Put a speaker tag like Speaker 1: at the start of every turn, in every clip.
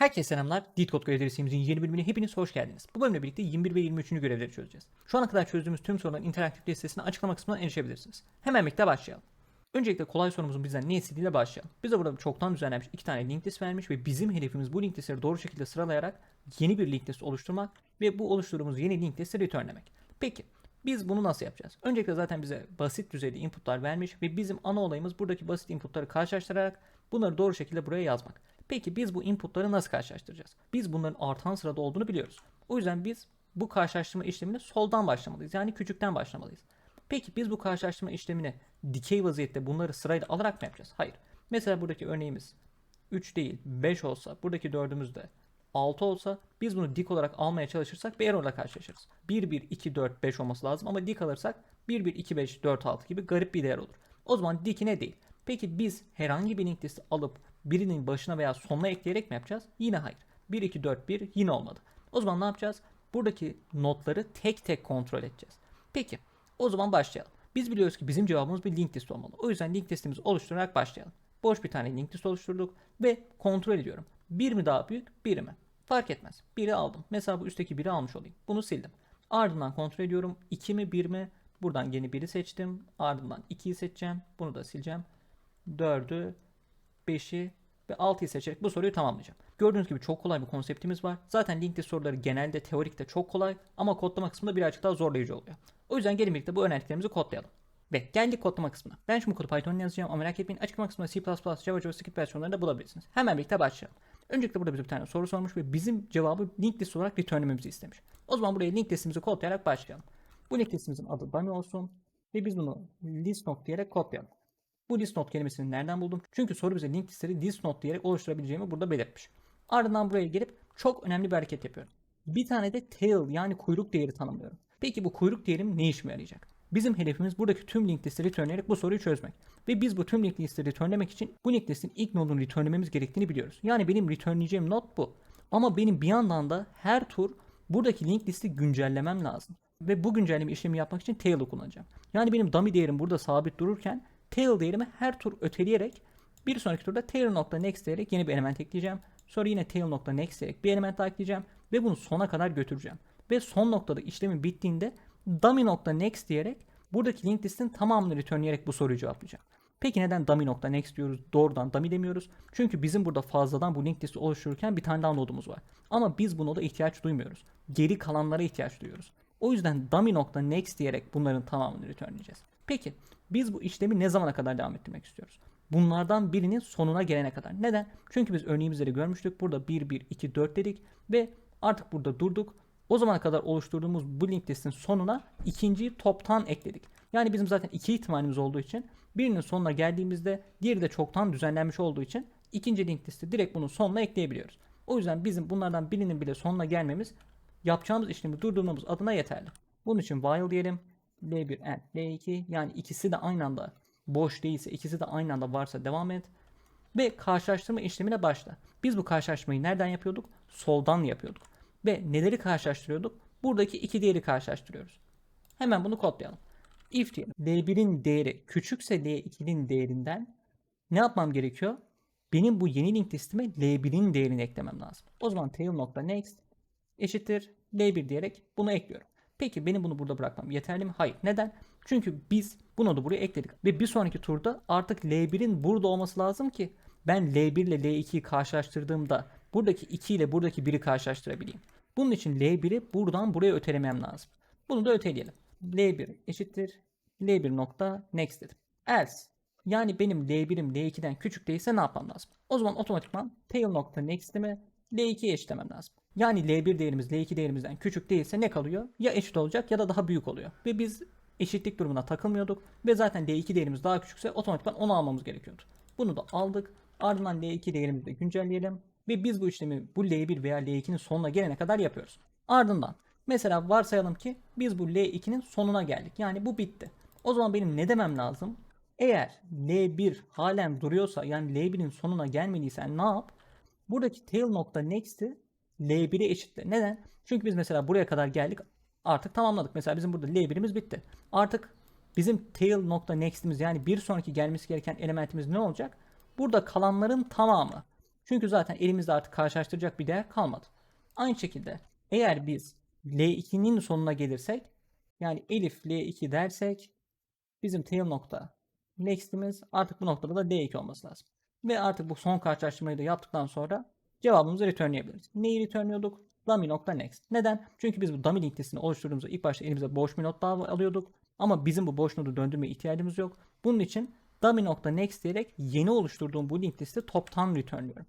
Speaker 1: Herkese selamlar. Deedcode görevleri serimizin yeni bölümüne hepiniz hoş geldiniz. Bu bölümle birlikte 21 ve 23. görevleri çözeceğiz. Şu ana kadar çözdüğümüz tüm soruların interaktif listesine açıklama kısmından erişebilirsiniz. Hemen birlikte başlayalım. Öncelikle kolay sorumuzun bizden ne istediğiyle başlayalım. Bize burada çoktan düzenlenmiş iki tane link list vermiş ve bizim hedefimiz bu link listleri doğru şekilde sıralayarak yeni bir link list oluşturmak ve bu oluşturduğumuz yeni link listi returnlemek. Peki biz bunu nasıl yapacağız? Öncelikle zaten bize basit düzeyde inputlar vermiş ve bizim ana olayımız buradaki basit inputları karşılaştırarak bunları doğru şekilde buraya yazmak. Peki biz bu inputları nasıl karşılaştıracağız? Biz bunların artan sırada olduğunu biliyoruz. O yüzden biz bu karşılaştırma işlemine soldan başlamalıyız. Yani küçükten başlamalıyız. Peki biz bu karşılaştırma işlemini dikey vaziyette bunları sırayla alarak mı yapacağız? Hayır. Mesela buradaki örneğimiz 3 değil 5 olsa buradaki 4'ümüz de 6 olsa biz bunu dik olarak almaya çalışırsak bir errorla karşılaşırız. 1, 1, 2, 4, 5 olması lazım ama dik alırsak 1, 1, 2, 5, 4, 6 gibi garip bir değer olur. O zaman dikine değil. Peki biz herhangi bir link listi alıp birinin başına veya sonuna ekleyerek mi yapacağız? Yine hayır. 1, 2, 4, 1 yine olmadı. O zaman ne yapacağız? Buradaki notları tek tek kontrol edeceğiz. Peki o zaman başlayalım. Biz biliyoruz ki bizim cevabımız bir link list olmalı. O yüzden link listimizi oluşturarak başlayalım. Boş bir tane link list oluşturduk ve kontrol ediyorum. Bir mi daha büyük, biri mi? Fark etmez. Biri aldım. Mesela bu üstteki biri almış olayım. Bunu sildim. Ardından kontrol ediyorum. 2 mi 1 mi? Buradan yeni biri seçtim. Ardından 2'yi seçeceğim. Bunu da sileceğim. 4'ü, 5'i ve 6'yı seçerek bu soruyu tamamlayacağım. Gördüğünüz gibi çok kolay bir konseptimiz var. Zaten linkte soruları genelde teorikte çok kolay ama kodlama kısmında birazcık daha zorlayıcı oluyor. O yüzden gelin birlikte bu öğrendiklerimizi kodlayalım. Ve geldik kodlama kısmına. Ben şimdi kodu Python'la yazacağım ama merak etmeyin açıklama kısmında C++, Java, JavaScript versiyonlarını da bulabilirsiniz. Hemen birlikte başlayalım. Öncelikle burada bize bir tane soru sormuş ve bizim cevabı link list olarak returnlememizi istemiş. O zaman buraya link listimizi kodlayarak başlayalım. Bu link listimizin adı dummy olsun ve biz bunu list diyerek kodlayalım. Bu list node kelimesini nereden buldum? Çünkü soru bize link listeleri list node diyerek oluşturabileceğimi burada belirtmiş. Ardından buraya gelip çok önemli bir hareket yapıyorum. Bir tane de tail yani kuyruk değeri tanımlıyorum. Peki bu kuyruk değerim ne işime yarayacak? Bizim hedefimiz buradaki tüm link listeleri returnleyerek bu soruyu çözmek. Ve biz bu tüm link listeleri returnlemek için bu link listin ilk nodunu returnlememiz gerektiğini biliyoruz. Yani benim returnleyeceğim node bu. Ama benim bir yandan da her tur buradaki link listi güncellemem lazım. Ve bu güncelleme işlemi yapmak için tail'ı kullanacağım. Yani benim dummy değerim burada sabit dururken tail değerimi her tur öteleyerek bir sonraki turda tail.next diyerek yeni bir element ekleyeceğim. Sonra yine tail.next diyerek bir element daha ekleyeceğim ve bunu sona kadar götüreceğim. Ve son noktada işlemin bittiğinde dummy.next diyerek buradaki link listin tamamını returnleyerek bu soruyu cevaplayacağım. Peki neden dummy.next diyoruz? Doğrudan dummy demiyoruz. Çünkü bizim burada fazladan bu link listi oluştururken bir tane daha var. Ama biz bu noda ihtiyaç duymuyoruz. Geri kalanlara ihtiyaç duyuyoruz. O yüzden dummy.next diyerek bunların tamamını returnleyeceğiz. Peki biz bu işlemi ne zamana kadar devam ettirmek istiyoruz? Bunlardan birinin sonuna gelene kadar. Neden? Çünkü biz örneğimizde de görmüştük. Burada 1, 1, 2, 4 dedik ve artık burada durduk. O zamana kadar oluşturduğumuz bu link listin sonuna ikinciyi toptan ekledik. Yani bizim zaten iki ihtimalimiz olduğu için birinin sonuna geldiğimizde diğeri de çoktan düzenlenmiş olduğu için ikinci link listi direkt bunun sonuna ekleyebiliyoruz. O yüzden bizim bunlardan birinin bile sonuna gelmemiz yapacağımız işlemi durdurmamız adına yeterli. Bunun için while diyelim. L1 and L2 yani ikisi de aynı anda boş değilse ikisi de aynı anda varsa devam et. Ve karşılaştırma işlemine başla. Biz bu karşılaştırmayı nereden yapıyorduk? Soldan yapıyorduk. Ve neleri karşılaştırıyorduk? Buradaki iki değeri karşılaştırıyoruz. Hemen bunu kodlayalım. If diyelim. L1'in değeri küçükse L2'nin değerinden ne yapmam gerekiyor? Benim bu yeni link listime L1'in değerini eklemem lazım. O zaman tail.next eşittir L1 diyerek bunu ekliyorum. Peki benim bunu burada bırakmam yeterli mi? Hayır. Neden? Çünkü biz bu nodu buraya ekledik. Ve bir sonraki turda artık L1'in burada olması lazım ki ben L1 ile L2'yi karşılaştırdığımda buradaki 2 ile buradaki 1'i karşılaştırabileyim. Bunun için L1'i buradan buraya ötelemem lazım. Bunu da öteleyelim. L1 eşittir L1 nokta next dedim. Else yani benim L1'im L2'den küçük değilse ne yapmam lazım? O zaman otomatikman tail nokta next'imi L2'ye eşitlemem lazım. Yani L1 değerimiz L2 değerimizden küçük değilse ne kalıyor? Ya eşit olacak ya da daha büyük oluyor. Ve biz eşitlik durumuna takılmıyorduk. Ve zaten L2 değerimiz daha küçükse otomatikman onu almamız gerekiyordu. Bunu da aldık. Ardından L2 değerimizi de güncelleyelim. Ve biz bu işlemi bu L1 veya L2'nin sonuna gelene kadar yapıyoruz. Ardından mesela varsayalım ki biz bu L2'nin sonuna geldik. Yani bu bitti. O zaman benim ne demem lazım? Eğer L1 halen duruyorsa yani L1'in sonuna gelmediysen ne yap? Buradaki tail.next'i L1'e eşitle. Neden? Çünkü biz mesela buraya kadar geldik. Artık tamamladık. Mesela bizim burada L1'imiz bitti. Artık bizim tail.next'imiz yani bir sonraki gelmesi gereken elementimiz ne olacak? Burada kalanların tamamı. Çünkü zaten elimizde artık karşılaştıracak bir değer kalmadı. Aynı şekilde eğer biz L2'nin sonuna gelirsek yani Elif L2 dersek bizim tail nokta next'imiz artık bu noktada da D2 olması lazım. Ve artık bu son karşılaştırmayı da yaptıktan sonra cevabımızı returnlayabiliriz. Neyi returnliyorduk? Dummy nokta next. Neden? Çünkü biz bu dummy link listesini oluşturduğumuzda ilk başta elimize boş bir not daha alıyorduk. Ama bizim bu boş nodu döndürmeye ihtiyacımız yok. Bunun için dummy nokta next diyerek yeni oluşturduğum bu link listi toptan returnluyorum.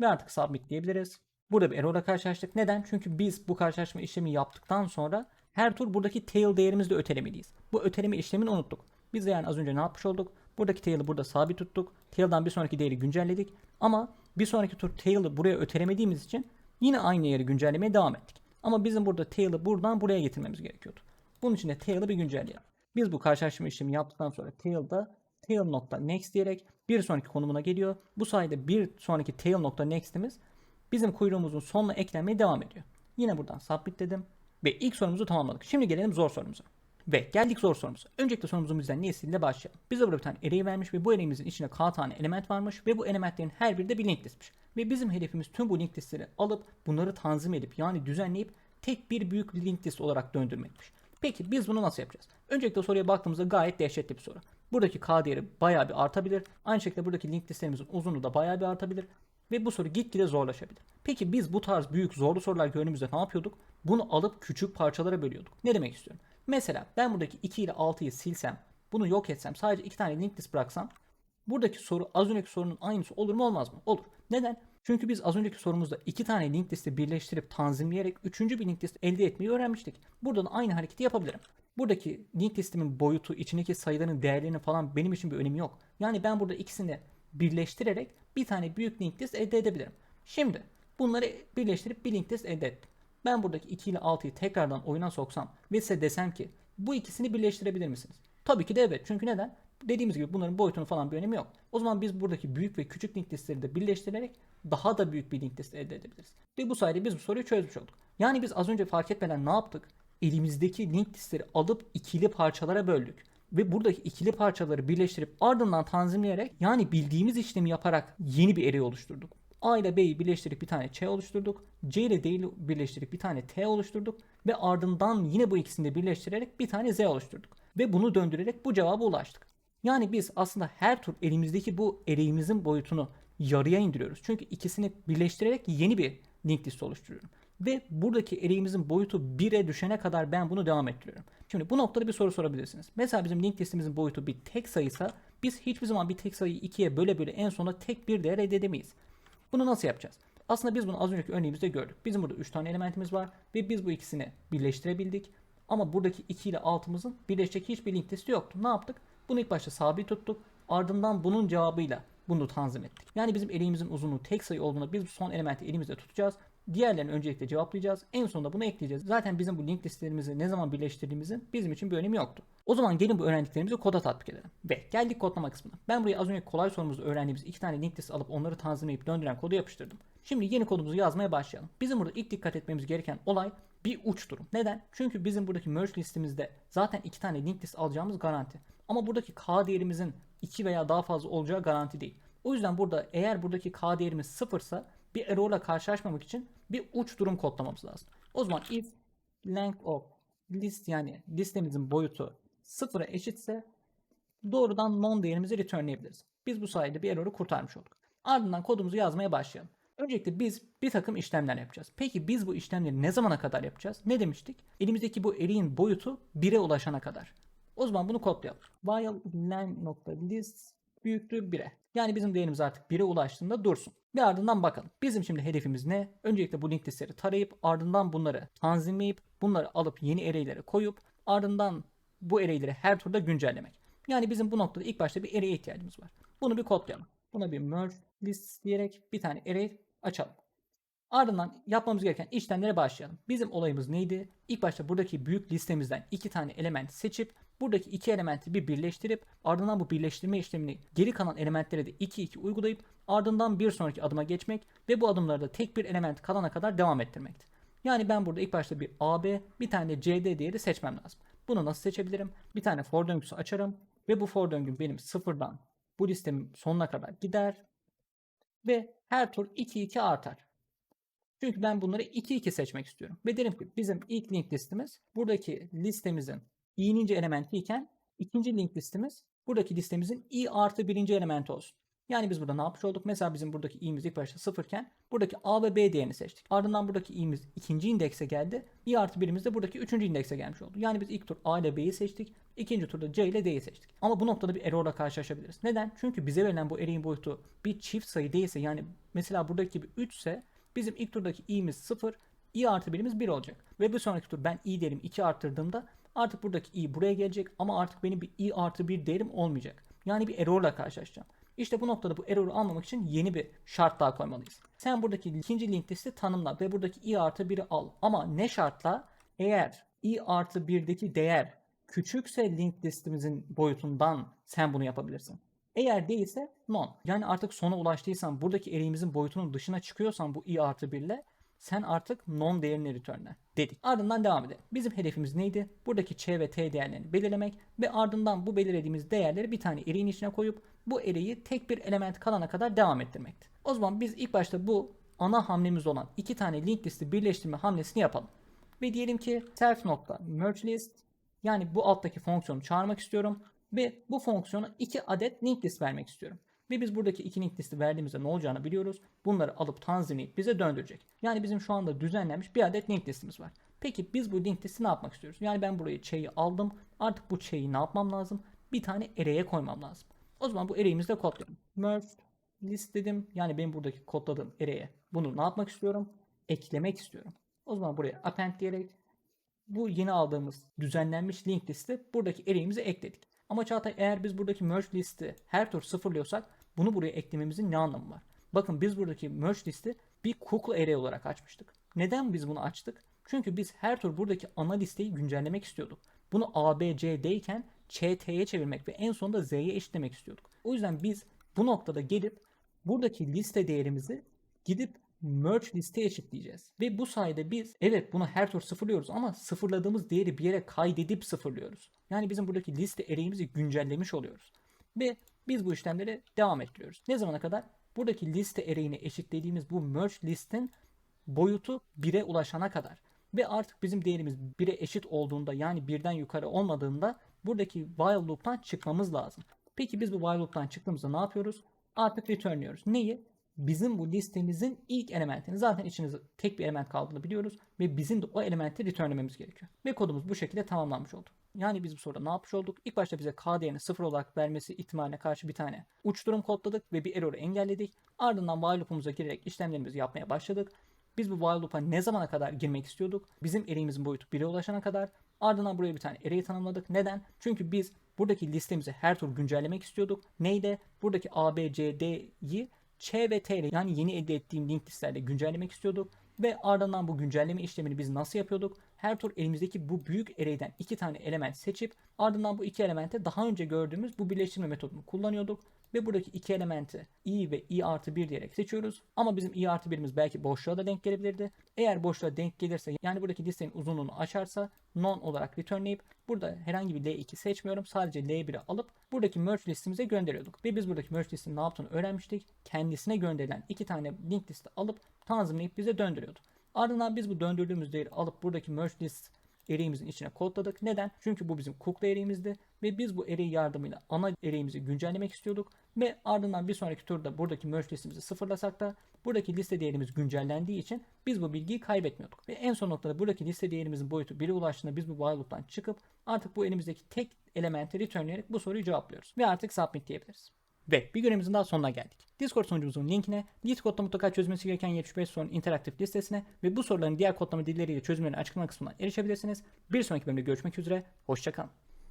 Speaker 1: Ve artık submit diyebiliriz. Burada bir error'a karşılaştık. Neden? Çünkü biz bu karşılaştırma işlemi yaptıktan sonra her tur buradaki tail değerimizi de ötelemeliyiz. Bu öteleme işlemini unuttuk. Biz de yani az önce ne yapmış olduk? Buradaki tail'i burada sabit tuttuk. Tail'dan bir sonraki değeri güncelledik. Ama bir sonraki tur tail'ı buraya ötelemediğimiz için yine aynı yeri güncellemeye devam ettik. Ama bizim burada tail'ı buradan buraya getirmemiz gerekiyordu. Bunun için de tail'ı bir güncelleyelim. Biz bu karşılaştırma işlemi yaptıktan sonra tail'da tail nokta next diyerek bir sonraki konumuna geliyor. Bu sayede bir sonraki tail nokta next'imiz bizim kuyruğumuzun sonuna eklenmeye devam ediyor. Yine buradan submit dedim ve ilk sorumuzu tamamladık. Şimdi gelelim zor sorumuza. Ve geldik zor sorumuza. Öncelikle sorumuzun bizden niyesiyle başlayalım. Bize burada bir tane array vermiş ve bu array'imizin içinde k tane element varmış ve bu elementlerin her biri de bir link listmiş. Ve bizim hedefimiz tüm bu link listleri alıp bunları tanzim edip yani düzenleyip tek bir büyük link list olarak döndürmekmiş. Peki biz bunu nasıl yapacağız? Öncelikle soruya baktığımızda gayet dehşetli bir soru. Buradaki k değeri bayağı bir artabilir. Aynı şekilde buradaki link listelerimizin uzunluğu da bayağı bir artabilir. Ve bu soru gitgide zorlaşabilir. Peki biz bu tarz büyük zorlu sorular gördüğümüzde ne yapıyorduk? Bunu alıp küçük parçalara bölüyorduk. Ne demek istiyorum? Mesela ben buradaki 2 ile 6'yı silsem, bunu yok etsem, sadece 2 tane link list bıraksam buradaki soru az önceki sorunun aynısı olur mu olmaz mı? Olur. Neden? Çünkü biz az önceki sorumuzda 2 tane link listi birleştirip tanzimleyerek 3. bir link list elde etmeyi öğrenmiştik. Burada da aynı hareketi yapabilirim. Buradaki link listimin boyutu, içindeki sayıların değerlerinin falan benim için bir önemi yok. Yani ben burada ikisini birleştirerek bir tane büyük link list elde edebilirim. Şimdi bunları birleştirip bir link list elde ettim. Ben buradaki 2 ile 6'yı tekrardan oyuna soksam ve size desem ki bu ikisini birleştirebilir misiniz? Tabii ki de evet. Çünkü neden? Dediğimiz gibi bunların boyutunun falan bir önemi yok. O zaman biz buradaki büyük ve küçük link listleri de birleştirerek daha da büyük bir link list elde edebiliriz. Ve bu sayede biz bu soruyu çözmüş olduk. Yani biz az önce fark etmeden ne yaptık? Elimizdeki link listleri alıp ikili parçalara böldük. Ve buradaki ikili parçaları birleştirip ardından tanzimleyerek yani bildiğimiz işlemi yaparak yeni bir array oluşturduk. A ile B'yi birleştirip bir tane Ç oluşturduk. C ile D'yi birleştirip bir tane T oluşturduk. Ve ardından yine bu ikisini de birleştirerek bir tane Z oluşturduk. Ve bunu döndürerek bu cevaba ulaştık. Yani biz aslında her tur elimizdeki bu array'imizin boyutunu yarıya indiriyoruz. Çünkü ikisini birleştirerek yeni bir linked list oluşturuyorum. Ve buradaki array'imizin boyutu 1'e düşene kadar ben bunu devam ettiriyorum. Şimdi bu noktada bir soru sorabilirsiniz. Mesela bizim linked listimizin boyutu bir tek sayıysa biz hiçbir zaman bir tek sayıyı ikiye böyle böyle en sona tek bir değer elde edemeyiz. Bunu nasıl yapacağız? Aslında biz bunu az önceki örneğimizde gördük. Bizim burada 3 tane elementimiz var ve biz bu ikisini birleştirebildik. Ama buradaki 2 ile 6'mızın birleşecek hiçbir link yoktu. Ne yaptık? Bunu ilk başta sabit tuttuk. Ardından bunun cevabıyla bunu tanzim ettik. Yani bizim array'imizin uzunluğu tek sayı olduğunda biz bu son elementi elimizde tutacağız. Diğerlerini öncelikle cevaplayacağız. En sonunda bunu ekleyeceğiz. Zaten bizim bu link listelerimizi ne zaman birleştirdiğimizin bizim için bir önemi yoktu. O zaman gelin bu öğrendiklerimizi koda tatbik edelim. Ve geldik kodlama kısmına. Ben buraya az önce kolay sorumuzda öğrendiğimiz iki tane link list alıp onları tanzimleyip döndüren kodu yapıştırdım. Şimdi yeni kodumuzu yazmaya başlayalım. Bizim burada ilk dikkat etmemiz gereken olay bir uç durum. Neden? Çünkü bizim buradaki merge listemizde zaten iki tane link list alacağımız garanti. Ama buradaki k değerimizin 2 veya daha fazla olacağı garanti değil. O yüzden burada eğer buradaki k değerimiz sıfırsa bir error'la karşılaşmamak için bir uç durum kodlamamız lazım. O zaman if length of list yani listemizin boyutu sıfıra eşitse doğrudan non değerimizi returnlayabiliriz. Biz bu sayede bir error'u kurtarmış olduk. Ardından kodumuzu yazmaya başlayalım. Öncelikle biz bir takım işlemler yapacağız. Peki biz bu işlemleri ne zamana kadar yapacağız? Ne demiştik? Elimizdeki bu array'in boyutu 1'e ulaşana kadar. O zaman bunu kodlayalım. While len.list büyüklüğü 1'e. Yani bizim değerimiz artık 1'e ulaştığında dursun. Ve ardından bakalım. Bizim şimdi hedefimiz ne? Öncelikle bu link listleri tarayıp ardından bunları tanzimleyip bunları alıp yeni array'lere koyup ardından bu array'leri her turda güncellemek. Yani bizim bu noktada ilk başta bir array'e ihtiyacımız var. Bunu bir kodlayalım. Buna bir merge list diyerek bir tane array açalım. Ardından yapmamız gereken işlemlere başlayalım. Bizim olayımız neydi? İlk başta buradaki büyük listemizden iki tane element seçip buradaki iki elementi bir birleştirip ardından bu birleştirme işlemini geri kalan elementlere de 2-2 uygulayıp ardından bir sonraki adıma geçmek ve bu adımlarda tek bir element kalana kadar devam ettirmekti. Yani ben burada ilk başta bir AB bir tane CD değeri seçmem lazım. Bunu nasıl seçebilirim? Bir tane for döngüsü açarım ve bu for döngüm benim sıfırdan bu listemin sonuna kadar gider Ve her tur 2 2 artar. Çünkü ben bunları 2 2 seçmek istiyorum. Ve derim ki bizim ilk link listemiz buradaki listemizin i'ninci elementi iken ikinci link listemiz buradaki listemizin i artı birinci elementi olsun. Yani biz burada ne yapmış olduk? Mesela bizim buradaki i'miz ilk başta sıfırken buradaki a ve b değerini seçtik. Ardından buradaki i'miz ikinci indekse geldi. i artı birimiz de buradaki üçüncü indekse gelmiş oldu. Yani biz ilk tur a ile b'yi seçtik. ikinci turda c ile d'yi seçtik. Ama bu noktada bir errorla karşılaşabiliriz. Neden? Çünkü bize verilen bu array'in boyutu bir çift sayı değilse yani mesela buradaki gibi 3 ise bizim ilk turdaki i'miz 0, i artı birimiz 1 olacak. Ve bir sonraki tur ben i değerimi 2 arttırdığımda artık buradaki i buraya gelecek ama artık benim bir i artı 1 değerim olmayacak. Yani bir errorla karşılaşacağım. İşte bu noktada bu error'u almamak için yeni bir şart daha koymalıyız. Sen buradaki ikinci link listi tanımla ve buradaki i artı 1'i al. Ama ne şartla? Eğer i artı 1'deki değer küçükse link listimizin boyutundan sen bunu yapabilirsin. Eğer değilse non. Yani artık sona ulaştıysan buradaki array'imizin boyutunun dışına çıkıyorsan bu i artı 1 ile sen artık non değerini returnle dedik. Ardından devam edelim. Bizim hedefimiz neydi? Buradaki ç ve t değerlerini belirlemek ve ardından bu belirlediğimiz değerleri bir tane array'in içine koyup bu array'i tek bir element kalana kadar devam ettirmekti. O zaman biz ilk başta bu ana hamlemiz olan iki tane link listi birleştirme hamlesini yapalım. Ve diyelim ki self nokta merge list yani bu alttaki fonksiyonu çağırmak istiyorum ve bu fonksiyona iki adet link list vermek istiyorum. Ve biz buradaki iki link listi verdiğimizde ne olacağını biliyoruz. Bunları alıp tanzimleyip bize döndürecek. Yani bizim şu anda düzenlenmiş bir adet link listimiz var. Peki biz bu link listi ne yapmak istiyoruz? Yani ben burayı çayı aldım. Artık bu çayı ne yapmam lazım? Bir tane array'e koymam lazım. O zaman bu array'imizde kodlayalım. Merge list dedim. Yani benim buradaki kodladığım array'e bunu ne yapmak istiyorum? Eklemek istiyorum. O zaman buraya append diyerek bu yeni aldığımız düzenlenmiş link listi buradaki array'imize ekledik. Ama Çağatay eğer biz buradaki merge listi her tur sıfırlıyorsak bunu buraya eklememizin ne anlamı var? Bakın biz buradaki merge listi bir kukla array olarak açmıştık. Neden biz bunu açtık? Çünkü biz her tur buradaki ana listeyi güncellemek istiyorduk. Bunu A, B, C, D iken Ç, T'ye çevirmek ve en sonunda Z'ye eşitlemek istiyorduk. O yüzden biz bu noktada gelip buradaki liste değerimizi gidip merge liste eşitleyeceğiz. Ve bu sayede biz evet bunu her tur sıfırlıyoruz ama sıfırladığımız değeri bir yere kaydedip sıfırlıyoruz. Yani bizim buradaki liste array'imizi güncellemiş oluyoruz. Ve biz bu işlemleri devam ettiriyoruz. Ne zamana kadar? Buradaki liste array'ini eşitlediğimiz bu merge listin boyutu 1'e ulaşana kadar. Ve artık bizim değerimiz 1'e eşit olduğunda yani birden yukarı olmadığında buradaki while loop'tan çıkmamız lazım. Peki biz bu while loop'tan çıktığımızda ne yapıyoruz? Artık returnliyoruz. Neyi? Bizim bu listemizin ilk elementini zaten içinizde tek bir element kaldığını biliyoruz ve bizim de o elementi returnlememiz gerekiyor. Ve kodumuz bu şekilde tamamlanmış oldu. Yani biz bu soruda ne yapmış olduk? İlk başta bize k değerini 0 olarak vermesi ihtimaline karşı bir tane uç durum kodladık ve bir error'ı engelledik. Ardından while loop'umuza girerek işlemlerimizi yapmaya başladık. Biz bu while loop'a ne zamana kadar girmek istiyorduk? Bizim array'imizin boyutu 1'e ulaşana kadar. Ardından buraya bir tane array tanımladık. Neden? Çünkü biz buradaki listemizi her tur güncellemek istiyorduk. Neyde? Buradaki A, B, C, D'yi Ç ve T ile yani yeni elde ettiğim link listelerle güncellemek istiyorduk. Ve ardından bu güncelleme işlemini biz nasıl yapıyorduk? Her tur elimizdeki bu büyük array'den iki tane element seçip ardından bu iki elemente daha önce gördüğümüz bu birleştirme metodunu kullanıyorduk. Ve buradaki iki elementi i ve i artı 1 diyerek seçiyoruz. Ama bizim i artı 1'imiz belki boşluğa da denk gelebilirdi. Eğer boşluğa denk gelirse yani buradaki listenin uzunluğunu açarsa non olarak returnleyip burada herhangi bir L2 seçmiyorum. Sadece L1'i alıp buradaki merge listimize gönderiyorduk. Ve biz buradaki merge listinin ne yaptığını öğrenmiştik. Kendisine gönderilen iki tane link listi alıp tanzimleyip bize döndürüyordu. Ardından biz bu döndürdüğümüz değeri alıp buradaki merge list array'imizin içine kodladık. Neden? Çünkü bu bizim kukla array'imizdi ve biz bu array yardımıyla ana array'imizi güncellemek istiyorduk ve ardından bir sonraki turda buradaki merge listimizi sıfırlasak da buradaki liste değerimiz güncellendiği için biz bu bilgiyi kaybetmiyorduk. Ve en son noktada buradaki liste değerimizin boyutu 1'e ulaştığında biz bu while çıkıp artık bu elimizdeki tek elementi returnleyerek bu soruyu cevaplıyoruz. Ve artık submit diyebiliriz. Ve bir görevimizin daha sonuna geldik. Discord sunucumuzun linkine, Discord'da mutlaka çözmesi gereken 75 sorunun interaktif listesine ve bu soruların diğer kodlama dilleriyle çözümlerini açıklama kısmına erişebilirsiniz. Bir sonraki bölümde görüşmek üzere, hoşçakalın.